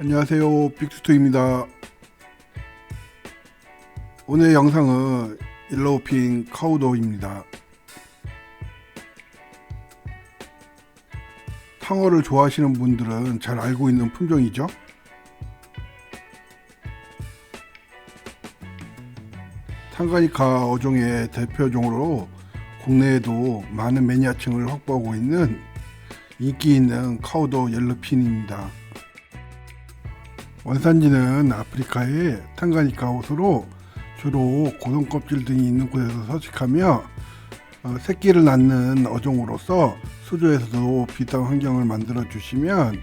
안녕하세요. 빅투투입니다. 오늘 영상은 일로우핑 카우도입니다. 탕어를 좋아하시는 분들은 잘 알고 있는 품종이죠? 탕가니카 어종의 대표종으로 국내에도 많은 매니아층을 확보하고 있는 인기 있는 카우도 옐로핀입니다. 원산지는 아프리카의 탕가니카 호수로 주로 고동 껍질 등이 있는 곳에서 서식하며 어, 새끼를 낳는 어종으로서 수조에서도 비슷한 환경을 만들어 주시면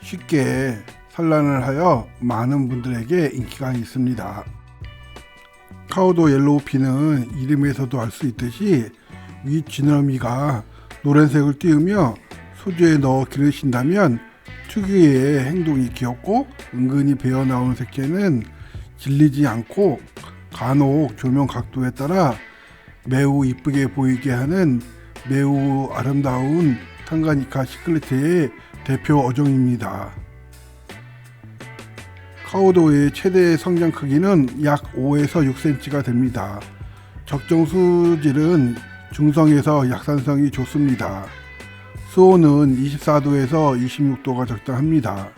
쉽게 산란을 하여 많은 분들에게 인기가 있습니다. 카우도 옐로우피는 이름에서도 알 수 있듯이 위 지느러미가 노란색을 띄우며 소주에 넣어 기르신다면 특유의 행동이 귀엽고 은근히 배어 나오는 색채는 질리지 않고 간혹 조명 각도에 따라 매우 이쁘게 보이게 하는 매우 아름다운 탄가니카 시클레트의 대표 어종입니다. 카우도의 최대 성장 크기는 약 5에서 6cm가 됩니다. 적정 수질은 중성에서 약산성이 좋습니다. 수온은 24도에서 26도가 적당합니다.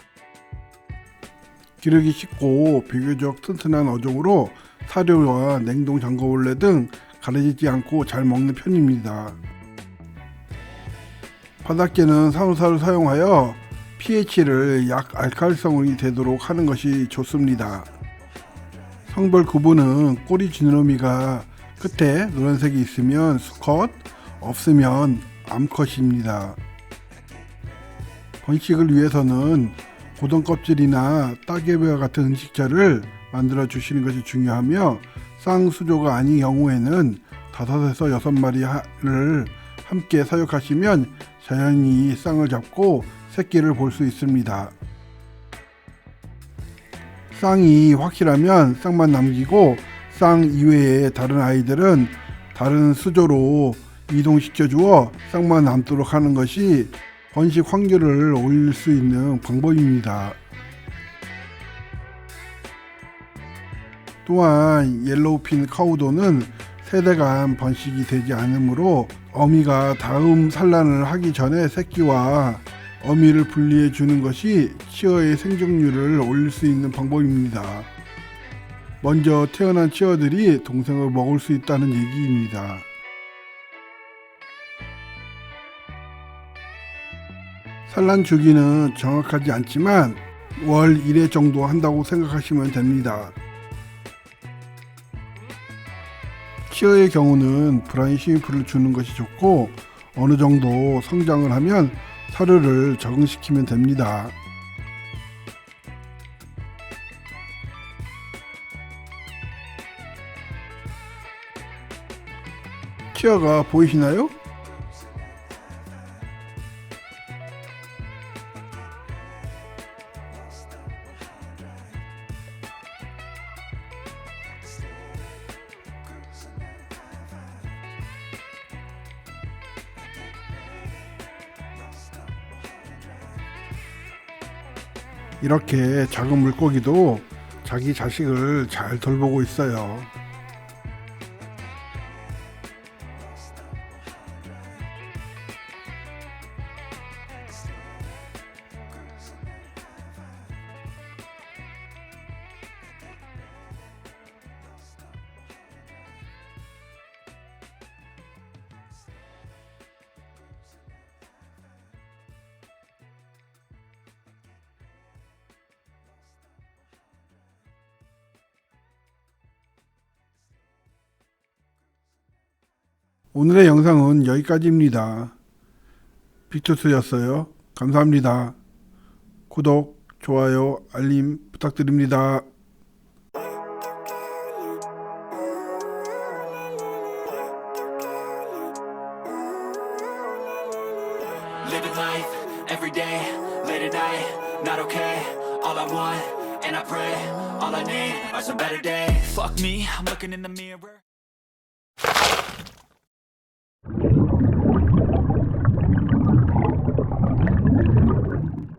기르기 쉽고 비교적 튼튼한 어종으로 사료와 냉동 장거원래 등 가려지지 않고 잘 먹는 편입니다. 바닥재는 산호사를 사용하여 pH를 약 알칼성이 되도록 하는 것이 좋습니다. 성별 구분은 꼬리 지느러미가 끝에 노란색이 있으면 수컷, 없으면 암컷입니다. 번식을 위해서는 고동 껍질이나 따개비와 같은 음식자를 만들어 주시는 것이 중요하며 쌍수조가 아닌 경우에는 다섯에서 여섯 마리를 함께 사육하시면 자연히 쌍을 잡고 새끼를 볼 수 있습니다. 쌍이 확실하면 쌍만 남기고 쌍 이외의 다른 아이들은 다른 수조로 이동시켜 주어 쌍만 남도록 하는 것이 번식 확률을 올릴 수 있는 방법입니다. 또한 옐로우핀 카우도는 세대 간 번식이 되지 않으므로 어미가 다음 산란을 하기 전에 새끼와 어미를 분리해 주는 것이 치어의 생존율을 올릴 수 있는 방법입니다. 먼저 태어난 치어들이 동생을 먹을 수 있다는 얘기입니다. 산란 주기는 정확하지 않지만 월 1회 정도 한다고 생각하시면 됩니다. 치어의 경우는 브라인 시미프를 주는 것이 좋고 어느 정도 성장을 하면 사료를 적응시키면 됩니다. 치어가 보이시나요? 이렇게 작은 물고기도 자기 자식을 잘 돌보고 있어요. 오늘의 영상은 여기까지입니다. 빅투스였어요. 감사합니다. 구독, 좋아요, 알림 부탁드립니다. Living life every day, late at night, not okay. All I want, and I pray, all I need are some better days. Fuck me, I'm looking in the mirror. Thank you.